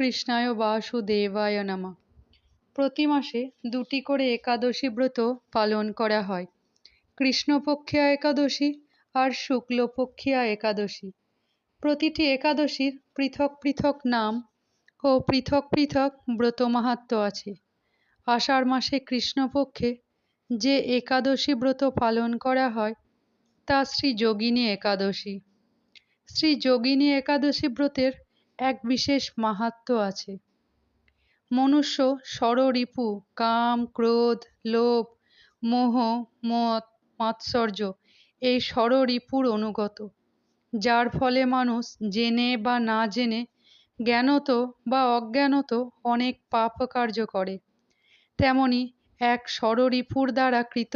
কৃষ্ণায় বাসুদেবায় নমঃ। প্রতি মাসে দুটি করে একাদশী ব্রত পালন করা হয়। কৃষ্ণপক্ষিয়া একাদশী আর শুক্লপক্ষিয়া একাদশী। প্রতিটি একাদশীর পৃথক পৃথক নাম ও পৃথক পৃথক ব্রত মাহাত্ম আছে। আষাঢ় মাসে কৃষ্ণপক্ষে যে একাদশী ব্রত পালন করা হয়, তা শ্রী যোগিনী একাদশী। শ্রী যোগিনী একাদশী ব্রতের এক বিশেষ মাহাত্ম আছে। মনুষ্য ষড়রিপু কাম, ক্রোধ, লোভ, মোহ, মত, মাৎসর্য এই ষড়রিপুর অনুগত। যার ফলে মানুষ জেনে বা না জেনে জ্ঞানত বা অজ্ঞানত অনেক পাপ কার্য করে। তেমনি এক ষড়রিপুর দ্বারা কৃত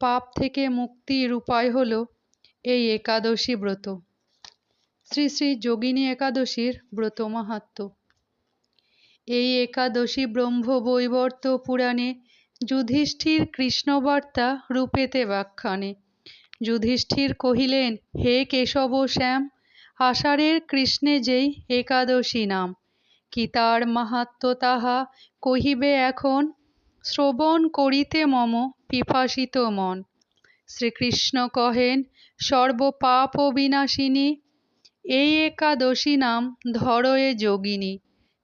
পাপ থেকে মুক্তির উপায় হল এই একাদশী ব্রত। শ্রী শ্রী যোগিনী একাদশীর ব্রত মাহাত্ম। এই একাদশী ব্রহ্মবৈবর্ত পুরাণে যুধিষ্ঠির কৃষ্ণবার্তা রূপেতে ব্যাখ্যানে। যুধিষ্ঠির কহিলেন, হে কেশব শ্যাম, আষাঢ়ের কৃষ্ণে যেই একাদশী নাম, কি তার মাহাত্ম তাহা কহিবে এখন? শ্রবণ করিতে মম, পিপাসিত মন। শ্রীকৃষ্ণ কহেন, সর্বপাপ বিনাশিনী এই একাদশী নাম ধরয়ে যোগিনী।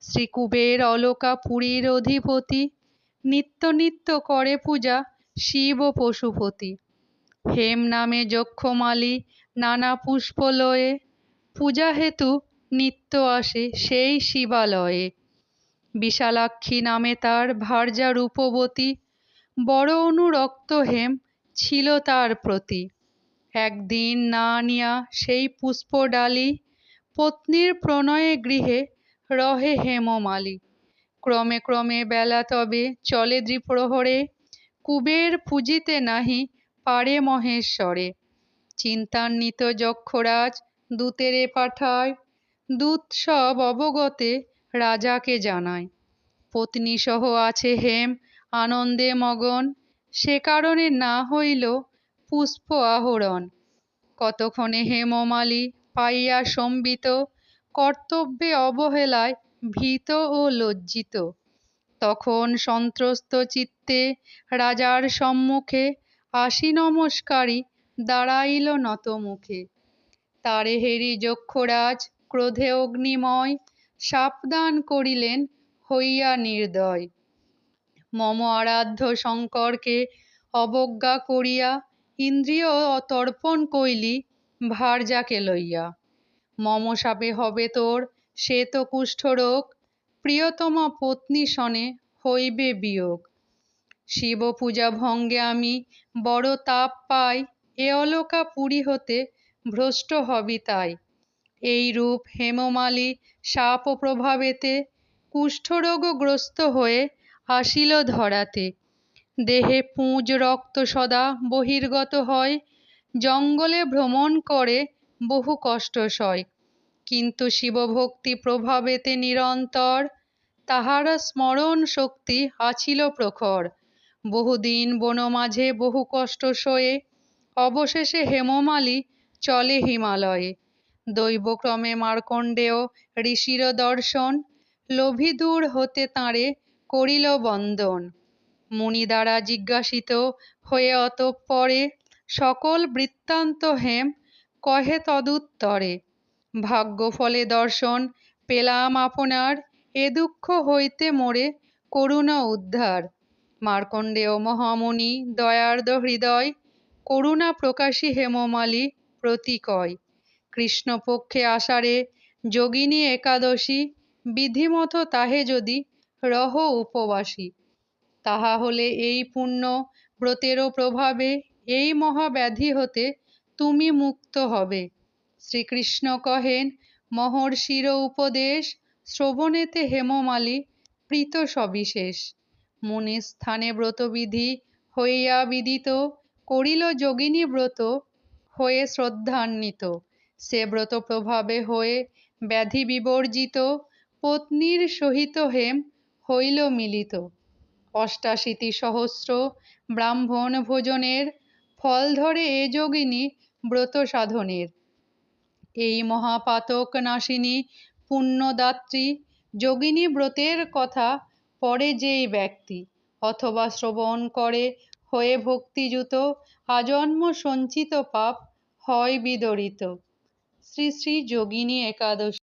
শ্রীকুবের অলকা পুরীর অধিপতি, নিত্য নিত্য করে পূজা শিব পশুপতি। হেম নামে যক্ষমালী, নানা পুষ্পলয়ে পূজা হেতু নিত্য আসে সেই শিবালয়ে। বিশালাক্ষী নামে তার ভার্যা রূপবতী বড় অনুরক্ত হেম ছিল তার প্রতি। একদিন না আনিয়া সেই পুষ্পডালি পত্নীর প্রণয়ে গৃহে রহে হেমমালি। ক্রমে ক্রমে বেলা তবে চলে দ্বিপ্রহরে, কুবের পূজিতে নাহি পারে মহেশ্বরে। চিন্তান্বিত যক্ষরাজ দূতেরে পাঠায়, দূত সব অবগতে রাজাকে জানায়। পত্নী সহ আছে হেম আনন্দে মগন, সে কারণে না হইল পুষ্প আহরণ। কতক্ষণে হেমমালি পাইয়া সম্বিত, কর্তব্যে অবহেলায় ভীত ও লজ্জিত। তখন সন্ত্রস্ত চিত্তে রাজার সম্মুখে আসি নমস্কারী, দাঁড়াইল নত মুখে তারে হেরি যক্ষরাজ ক্রোধে অগ্নিময় সাবধান করিলেন হইয়া নির্দয়। মম আরাধ্য শঙ্করকে অবজ্ঞা করিয়া ইন্দ্রিয় তর্পণ কইলি ভার্যাকে লইয়া। মম সাপে হবে তোর, সে তো কুষ্ঠরোগ প্রিয়তমা পত্নী শনে হইবে বিয়োগ। শিব পূজা ভঙ্গে আমি বড় তাপ পাই, এ অলকা পুরী হতে ভ্রষ্ট হবি তাই। এই রূপ হেমমালি সাপ প্রভাবেতে কুষ্ঠরোগগ্রস্ত হয়ে আসিল ধরাতে। দেহে পুঁজ রক্ত সদা বহির্গত হয়। জঙ্গলে ভ্রমণ করে বহু কষ্ট সয়। কিন্তু শিবভক্তি প্রভাবেতে নিরন্তর তাহার স্মরণ শক্তি আছিল প্রখর। বহুদিন বন মাঝে বহু কষ্ট সয়ে অবশেষে হেমমালি চলে হিমালয়ে। দৈবক্রমে মার্কণ্ডেয় ঋষির দর্শন, লোভী দূর হতে তাঁরে করিল বন্দন। মুনি দ্বারা জিজ্ঞাসিত হয়ে অতঃপরে সকল বৃত্তান্ত হেম কহে তদুত্তরে। ভাগ্যফলে দর্শন পেলাম আপনার, এ দুঃখ হইতে মোরে করুণা উদ্ধার। মার্কণ্ডেয় মহামুনি দয়ার্দ হৃদয়, করুণা প্রকাশী হেমমালী প্রতিকয়। কৃষ্ণপক্ষে আষাঢ়ে যোগিনী একাদশী, বিধিমত তাহে যদি রহ উপবাসী। তাহা হলে এই পুণ্য ব্রতেরও প্রভাবে এই মহাব্যাধি হতে তুমি মুক্ত হবে। শ্রীকৃষ্ণ কহেন, মহর্ষির উপদেশ শ্রবণেতে হেমমালি প্রীত সবিশেষ। মুনির স্থানে ব্রতবিধি হইয়া বিদিত, করিল যোগিনী ব্রত হয়ে শ্রদ্ধান্বিত। সে ব্রত প্রভাবে হয়ে ব্যাধি বিবর্জিত, পত্নীর সহিত হেম হইল মিলিত। অষ্টাশীতি সহস্র ব্রাহ্মণ ভোজনের ফল ধরে এ যোগিনী ব্রত সাধনের। এই মহাপাতক নাশিনী পুণ্যদাত্রী যোগিনী ব্রতের কথা পরে যেই ব্যক্তি, অথবা শ্রবণ করে হয়ে ভক্তিযুত আজন্ম সঞ্চিত পাপ হয় বিদরিত। শ্রী শ্রী যোগিনী একাদশী।